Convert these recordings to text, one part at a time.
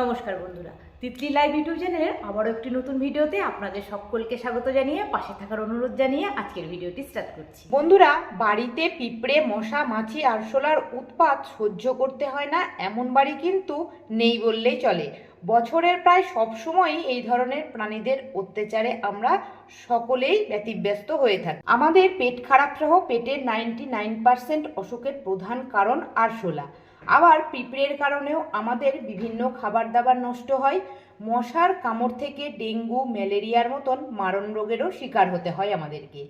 নমস্কার বন্ধুরা। Titli live YouTube চ্যানেলের আবারও একটি নতুন ভিডিওতে আপনাদের সকলকে স্বাগত জানিয়ে, পাশে থাকার অনুরোধ জানিয়ে আজকের ভিডিওটি স্টার্ট করছি। বন্ধুরা, বাড়িতে পিঁপড়ে, মশা, মাছি আরশোলার উৎপাত সহ্য করতে হয় না, এমন বাড়ি কিন্তু নেই বললেই চলে। বছরের প্রায় সব সময়ই এই ধরনের প্রাণীদের অত্যাচারে আমরা সকলেই ব্যতিব্যস্ত হয়ে থাকি। আমাদের পেট খারাপ সহ পেটের নাইনটি নাইন পার্সেন্ট অসুখের প্রধান কারণ আরশোলা আবার পিঁপড়ের কারণেও আমাদের বিভিন্ন খাবার দাবার নষ্ট হয়। মশার কামড় থেকে ডেঙ্গু, ম্যালেরিয়ার মতন মারণ রোগেরও শিকার হতে হয় আমাদেরকে।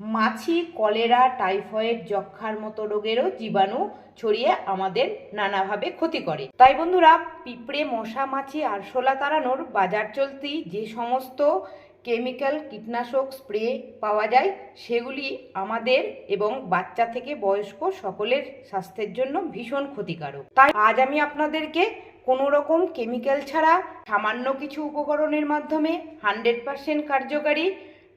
মাছি, কলেরা, টাইফয়েড যক্ষার মতো রোগেরও জীবাণু ছড়িয়ে আমাদের নানাভাবে ক্ষতি করে। তাই বন্ধুরা, পিঁপড়ে, মশা, মাছি, আরশোলা তাড়ানোর বাজার চলতি যে সমস্ত কেমিক্যাল, কীটনাশক, স্প্রে পাওয়া যায়, সেগুলি আমাদের এবং বাচ্চা থেকে বয়স্ক সকলের স্বাস্থ্যের জন্য ভীষণ ক্ষতিকারক। তাই আজ আমি আপনাদেরকে কোনো রকম কেমিক্যাল ছাড়া সামান্য কিছু উপকরণের মাধ্যমে হান্ড্রেড পারসেন্ট কার্যকারী,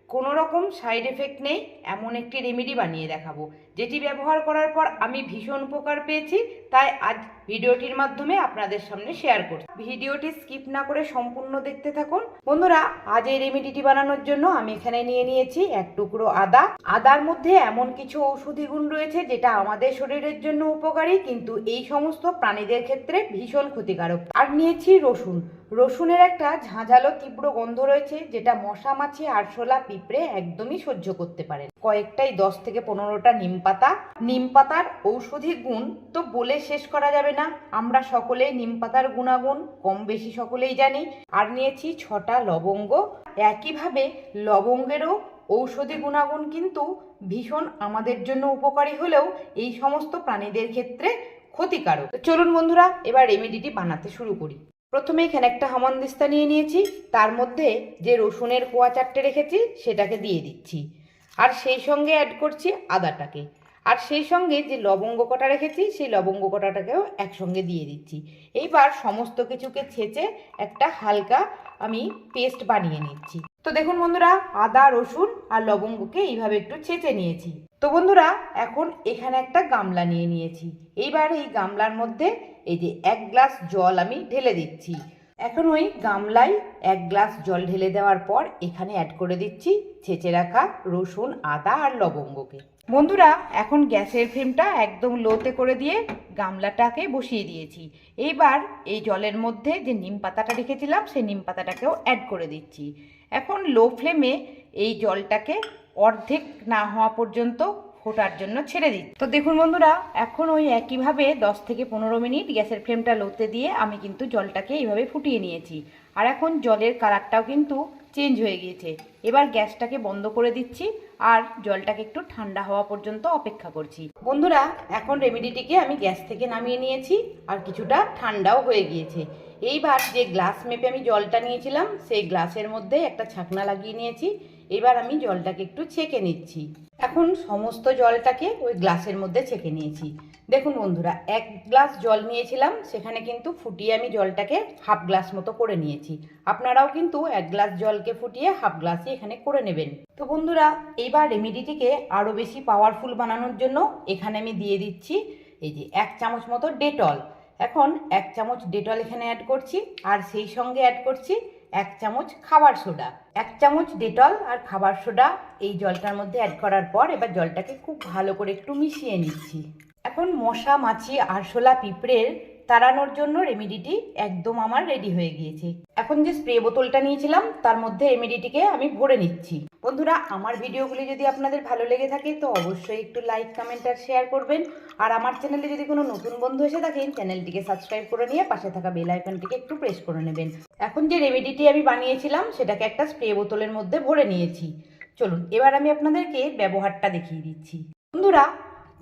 কোনো রকম সাইড এফেক্ট নেই, এমন একটি রেমেডি বানিয়ে দেখাবো। যেটি ব্যবহার করার পর আমি ভীষণ উপকার পেয়েছি, তাই আজ ভিডিওটির মাধ্যমে আপনাদের সামনে শেয়ার করছি। ভিডিওটি স্কিপ না করে সম্পূর্ণ দেখতে থাকুন। বন্ধুরা, আজ এই রেমেডিটি বানানোর জন্য আমি এখানে নিয়ে নিয়েছি এক টুকরো আদা। আদার মধ্যে এমন কিছু ঔষধি গুণ রয়েছে, যেটা আমাদের শরীরের জন্য উপকারী, কিন্তু এই সমস্ত প্রাণীদের ক্ষেত্রে ভীষণ ক্ষতিকারক। আর নিয়েছি রসুন। রসুনের একটা ঝাঁঝালো তীব্র গন্ধ রয়েছে, যেটা মশা মাছি আরশোলা পিঁপড়ে একদমই সহ্য করতে পারে কয়েকটাই দশ থেকে পনেরোটা নিম পাতা, নিম পাতার ঔষধি গুণ তো বলে শেষ করা যাবে না। আমরা সকলেই নিম পাতার গুণাগুণ, কম বেশি সকলেই জানি। আর নিয়েছি ছটা লবঙ্গ। একইভাবে লবঙ্গেরও ঔষধি গুণাগুণ কিন্তু ভীষণ আমাদের জন্য উপকারী হলেও এই সমস্ত প্রাণীদের ক্ষেত্রে ক্ষতিকারক। চলুন বন্ধুরা, এবার রেমেডিটি বানাতে শুরু করি। প্রথমে এখানে একটা হামানদিস্তা নিয়ে নিয়েছি। তার মধ্যে যে রসুনের কোয়া চারটে রেখেছি, সেটাকে দিয়ে দিচ্ছি। আর সেই সঙ্গে অ্যাড করছি আদাটাকে। আর সেই সঙ্গে যে লবঙ্গ কটা রেখেছি, সেই লবঙ্গ কটাটাকেও একসঙ্গে দিয়ে দিচ্ছি। এইবার সমস্ত কিছুকে ছেঁচে একটা হালকা আমি পেস্ট বানিয়ে নিচ্ছি। তো দেখুন বন্ধুরা, আদা, রসুন আর লবঙ্গকে এইভাবে একটু ছেঁচে নিয়েছি। তো বন্ধুরা, এখন এখানে একটা গামলা নিয়ে নিয়েছি। এইবার এই গামলার মধ্যে এই যে এক গ্লাস জল আমি ঢেলে দিচ্ছি। এখন ওই গামলায় এক গ্লাস জল ঢেলে দেওয়ার পর এখানে অ্যাড করে দিচ্ছি ছেঁচে রাখা রসুন, আদা আর লবঙ্গকে। বন্ধুরা, এখন গ্যাসের ফ্লেমটা একদম লোতে করে দিয়ে গামলাটাকে বসিয়ে দিয়েছি। এইবার এই জলের মধ্যে যে নিম পাতাটা রেখেছিলাম, সেই নিম পাতাটাকেও অ্যাড করে দিচ্ছি। এখন লো ফ্লেমে এই জলটাকে অর্ধেক না হওয়া পর্যন্ত ফোটার জন্য ছেড়ে দিই তো দেখুন বন্ধুরা, এখন ওই একইভাবে দশ থেকে পনেরো মিনিট গ্যাসের ফ্লেমটা লোতে দিয়ে আমি কিন্তু জলটাকে এইভাবে ফুটিয়ে নিয়েছি। আর এখন জলের কালারটাও কিন্তু চেঞ্জ হয়ে গিয়েছে। এবার গ্যাসটাকে বন্ধ করে দিচ্ছি আর জলটাকে একটু ঠান্ডা হওয়া পর্যন্ত অপেক্ষা করছি। বন্ধুরা, এখন রেমেডিটিকে আমি গ্যাস থেকে নামিয়ে নিয়েছি আর কিছুটা ঠান্ডাও হয়ে গিয়েছে। এইবার যে গ্লাস মেপে আমি জলটা নিয়েছিলাম, সেই গ্লাসের মধ্যে একটা ছাকনা লাগিয়ে নিয়েছি। এবার আমি জলটাকে একটু ছেঁকে নিচ্ছি। এখন সমস্ত জলটাকে ওই গ্লাসের মধ্যে ছেঁকে নিয়েছি। দেখুন বন্ধুরা, এক গ্লাস জল নিয়েছিলাম, সেখানে কিন্তু ফুটিয়ে আমি জলটাকে হাফ গ্লাস মতো করে নিয়েছি। আপনারাও কিন্তু এক গ্লাস জলকে ফুটিয়ে হাফ গ্লাসই এখানে করে নেবেন। তো বন্ধুরা এইবার রেমিডিটিকে আরও বেশি পাওয়ারফুল বানানোর জন্য এখানে আমি দিয়ে দিচ্ছি এই যে এক চামচ মতো ডেটল। এখন এক চামচ ডেটল এখানে অ্যাড করছি, আর সেই সঙ্গে অ্যাড করছি এক চামচ খাবার সোডা। এক চামচ ডেটল আর খাবার সোডা এই জলটার মধ্যে অ্যাড করার পর এবার জলটাকে খুব ভালো করে একটু মিশিয়ে নিচ্ছি। এখন মশা, মাছি আরশোলা পিঁপড়ের তাড়ানোর জন্য রেমিডিটি একদম আমার রেডি হয়ে গিয়েছে। এখন যে স্প্রে বোতলটা নিয়েছিলাম, তার মধ্যে রেমেডিটিকে আমি ভরে নিচ্ছি। বন্ধুরা, আমার ভিডিওগুলি যদি আপনাদের ভালো লেগে থাকে, তো অবশ্যই একটু লাইক কমেন্ট আর শেয়ার করবেন। আর আমার চ্যানেলে যদি কোনো নতুন বন্ধু এসে থাকেন চ্যানেলটিকে সাবস্ক্রাইব করে নিয়ে পাশে থাকা বেল আইকনটিকে একটু প্রেস করে নেবেন। এখন যে রেমেডিটি আমি বানিয়েছিলাম, সেটাকে একটা স্প্রে বোতলের মধ্যে ভরে নিয়েছি। চলুন, এবার আমি আপনাদেরকে ব্যবহারটা দেখিয়ে দিচ্ছি। বন্ধুরা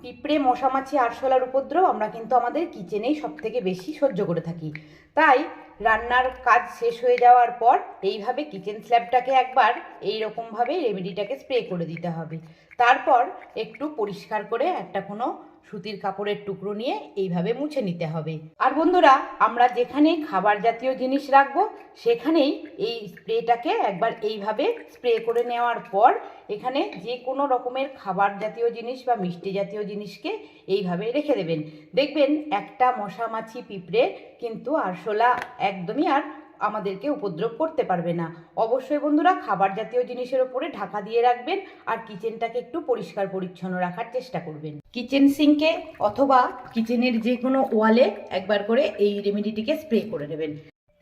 পিঁপড়ে মশামাছি আরশোলার উপদ্রব আমরা কিন্তু আমাদের কিচেনেই সব থেকে বেশি সহ্য করে থাকি। তাই রান্নার কাজ শেষ হয়ে যাওয়ার পর এইভাবে কিচেন স্ল্যাবটাকে একবার এই রকমভাবে রেমেডিটাকে স্প্রে করে দিতে হবে। তারপর একটু পরিষ্কার করে একটা কোনো সুতির কাপড়ের টুকরো নিয়ে এইভাবে মুছে নিতে হবে। আর বন্ধুরা, আমরা যেখানে খাবার জাতীয় জিনিস রাখব, সেখানেই এই স্প্রেটাকে একবার এইভাবে স্প্রে করে নেওয়ার পর এখানে যে কোনো রকমের খাবার জাতীয় জিনিস বা মিষ্টি জাতীয় জিনিসকে এইভাবে রেখে দেবেন। দেখবেন একটা মশা মাছি পিঁপড়ে কিন্তু আরশোলা একদমই আর আমাদেরকে উপদ্রব করতে পারবে না। অবশ্যই বন্ধুরা, খাবার জাতীয় জিনিসের ওপরে ঢাকা দিয়ে রাখবেন আর কিচেনটাকে একটু পরিষ্কার পরিচ্ছন্ন রাখার চেষ্টা করবেন। কিচেন সিঙ্কে অথবা কিচেনের যে কোনো ওয়ালে একবার করে এই রেমেডিটিকে স্প্রে করে নেবেন।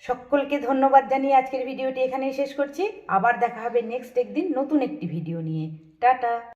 সকলকে ধন্যবাদ জানিয়ে আজকের ভিডিওটি এখানেই শেষ করছি। আবার দেখা হবে নেক্সট একদিন নতুন একটি ভিডিও নিয়ে। টাটা!